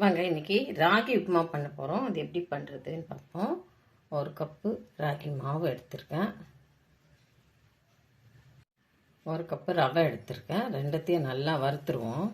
வாங்க இன்றைக்கி ராகி உப்புமா பண்ண போகிறோம் அது எப்படி பண்ணுறதுன்னு பார்ப்போம். ஒரு கப்பு ராகி மாவு எடுத்திருக்கேன். ஒரு கப்பு ரவை எடுத்திருக்கேன். ரெண்டத்தையும் நல்லா வறுத்துருவோம்.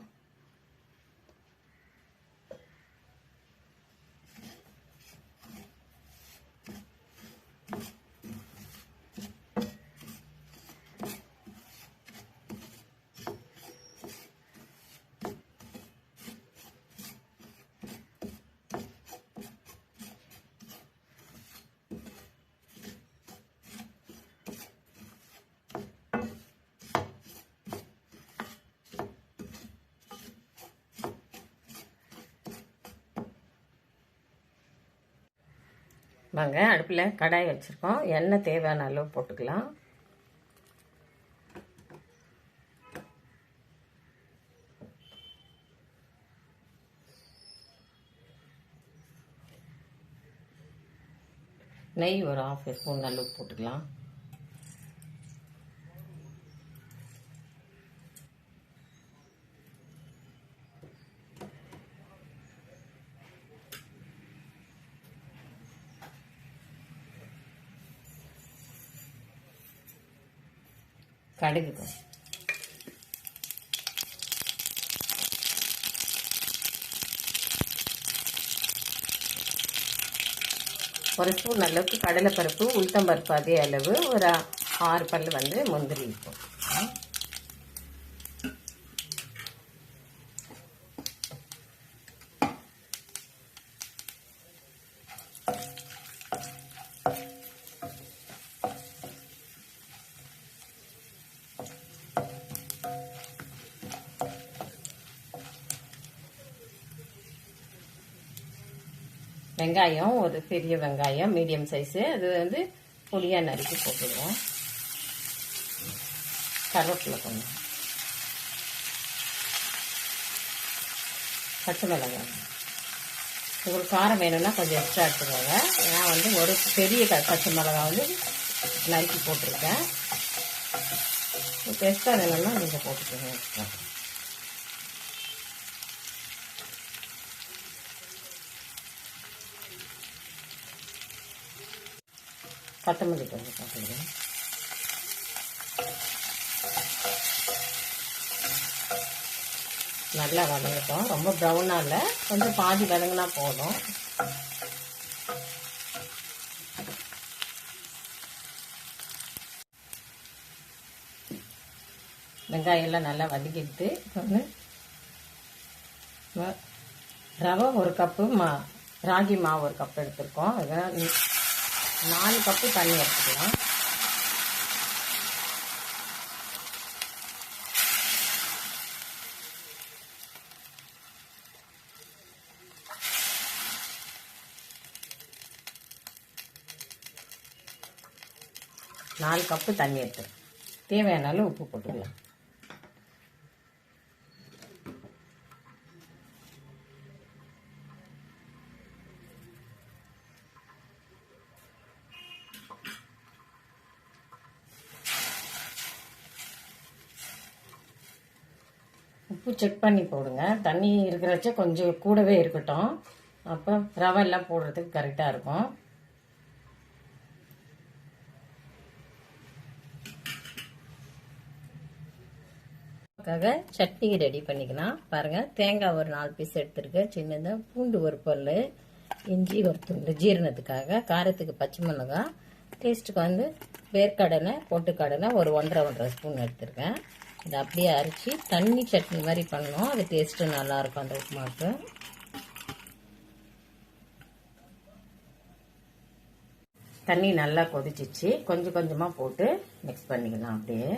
வாங்க அடுப்பில் கடாய் வச்சுருக்கோம். எண்ணெய் தேவையான அளவு போட்டுக்கலாம். நெய் ஒரு ஆஃப் ஸ்பூன் அளவு போட்டுக்கலாம். கடுகு ஒரு ஸ்பூன் அளவுக்கு கடலைப்பருப்பு உளுத்தம்பருப்பு அதே அளவு ஒரு ஆறு பல் வந்து முந்திரி இருக்கும் வெங்காயம் ஒரு பெரிய வெங்காயம் மீடியம் சைஸு அது வந்து பொடியாக நறுக்கி போட்டுடுவோம். கருவேப்பிலை கொஞ்சம். பச்சை மிளகாய். உங்களுக்கு காரம் வேணும்னா கொஞ்சம் எக்ஸ்ட்ரா எடுத்துக்கோங்க. நான் வந்து ஒரு பெரிய க பச்சை மிளகாய் வந்து நறுக்கி போட்டிருக்கேன். எக்ஸ்ட்ரா வேணும்னா நீங்கள் போட்டுக்கோங்க. எக்ஸ்ட்ரா கொத்தமல்லி கொஞ்சம் போட்டுடுங்க நல்லா வதங்கட்டும். ரொம்ப ப்ரௌனாக இல்லை. கொஞ்சம் பாதி வதங்கினா போதும். வெங்காயம் எல்லாம் நல்லா வதக்கிட்டு ரவை ஒரு கப்பு மா ராகி மாவு ஒரு கப் எடுத்திருக்கோம். அதெல்லாம் நாலு கப்பு தண்ணி எடுத்துக்கலாம். நாலு கப்பு தண்ணி எடுத்து தேவையான அளவு உப்பு போட்டுக்கலாம். உப்பு செக் பண்ணி போடுங்க. தண்ணி இருக்கிறச்ச கொஞ்சம் கூடவே இருக்கட்டும். அப்போ ரவை எல்லாம் போடுறதுக்கு கரெக்டாக இருக்கும். சட்னி ரெடி பண்ணிக்கலாம். பாருங்கள் தேங்காய் ஒரு நாலு பீஸ் எடுத்துருக்கேன் சின்னதாக பூண்டு ஒரு பொருள் இஞ்சி ஒரு துண்டு ஜீரணத்துக்காக காரத்துக்கு பச்சை மிளகாய் டேஸ்ட்டுக்கு வந்து வேர்க்கடலை பொட்டுக்கடலை ஒரு ஒன்றரை ஒன்றரை ஸ்பூன் எடுத்துருக்கேன். இதை அப்படியே அரைச்சி தண்ணி சட்னி மாதிரி பண்ணோம் அது டேஸ்ட்டு நல்லாயிருக்கும் அந்த உப்புமாவுக்கு தண்ணி நல்லா கொதிச்சிச்சு. கொஞ்சம் கொஞ்சமாக போட்டு மிக்ஸ் பண்ணிக்கலாம் அப்படியே.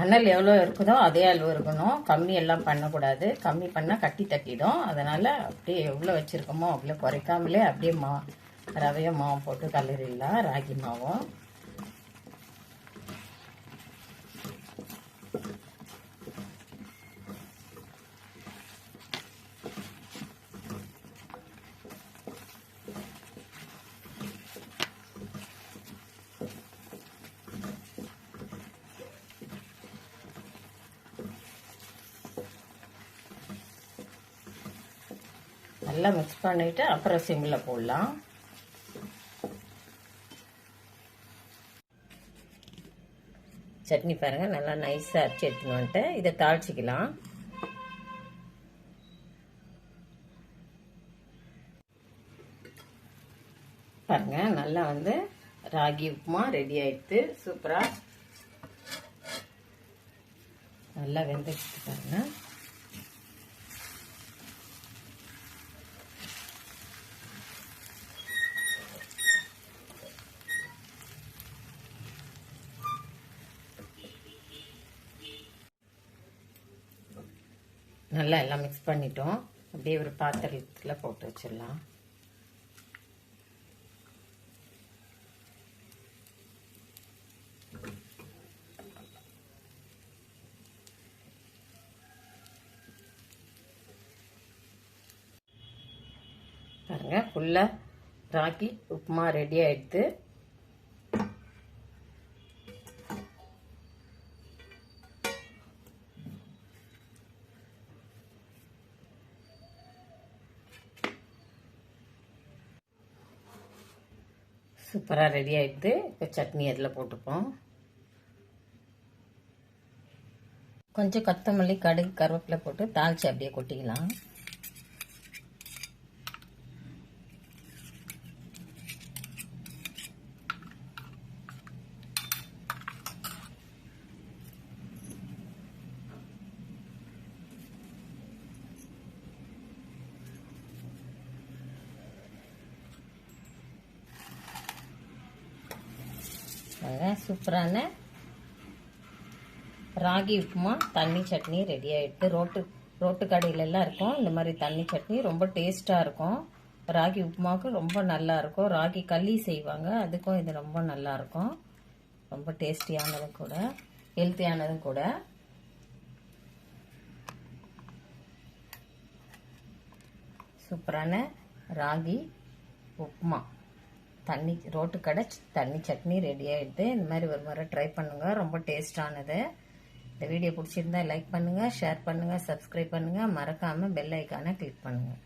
அனல் எவ்வளோ இருக்குதோ அதே அளவு இருக்கணும். கம்மி எல்லாம் பண்ணக்கூடாது. கம்மி பண்ணால் கட்டி தட்டிடும். அதனால் அப்படியே எவ்வளோ வச்சுருக்கோமோ அவ்வளோ குறைக்காமலே அப்படியே மா ரவையும் மாவும் போட்டு கலரிடலாம் ராகி மாவும். நல்லா மிக்ஸ் பண்ணிவிட்டு அப்புறம் சிம்மில் போடலாம். சட்னி பாருங்கள் நல்லா நைஸாக அரைச்சி எடுத்துன்னு வந்துட்டு இதை தாளிச்சிக்கலாம். பாருங்க நல்லா வந்து ராகி உப்புமா ரெடி ஆயிடுத்து சூப்பராக நல்லா வெந்துக்கிட்டு பாருங்கள் நல்லா எல்லாம் மிக்ஸ் பண்ணிட்டோம். அப்படியே ஒரு பாத்திரத்தில் போட்டு வச்சிடலாம். பாருங்க ஃபுல்லாக ராக்கி உப்புமா ரெடி ஆயிடுது. சூப்பராக ரெடி ஆகிடுது இப்போ சட்னி அதில் போட்டுப்போம். கொஞ்சம் கொத்தமல்லி கடுகு கருவேப்பிலை போட்டு தாளித்து அப்படியே கொட்டிக்கலாம். சூப்பரான ராகி உப்புமா தண்ணி சட்னி ரெடி ஆகிட்டு ரோட்டு ரோட்டு கடையிலெல்லாம் இருக்கும். இந்த மாதிரி தண்ணி சட்னி ரொம்ப டேஸ்ட்டாக இருக்கும். ராகி உப்புமாவுக்கு ரொம்ப நல்லா இருக்கும். ராகி களி செய்வாங்க. அதுக்கும் இது ரொம்ப நல்லா இருக்கும். ரொம்ப டேஸ்டியானதும் கூட ஹெல்த்தியானதும் கூட. சூப்பரான ராகி உப்புமா. தண்ணி ரோட்டு கடை தண்ணி சட்னி ரெடி ஆகிடுது இந்த மாதிரி ஒரு முறை ட்ரை பண்ணுங்கள் ரொம்ப டேஸ்டானது இந்த வீடியோ பிடிச்சிருந்தா லைக் பண்ணுங்கள் ஷேர் பண்ணுங்கள் சப்ஸ்கிரைப் பண்ணுங்கள் மறக்காமல் பெல் ஐக்கானை கிளிக் பண்ணுங்கள்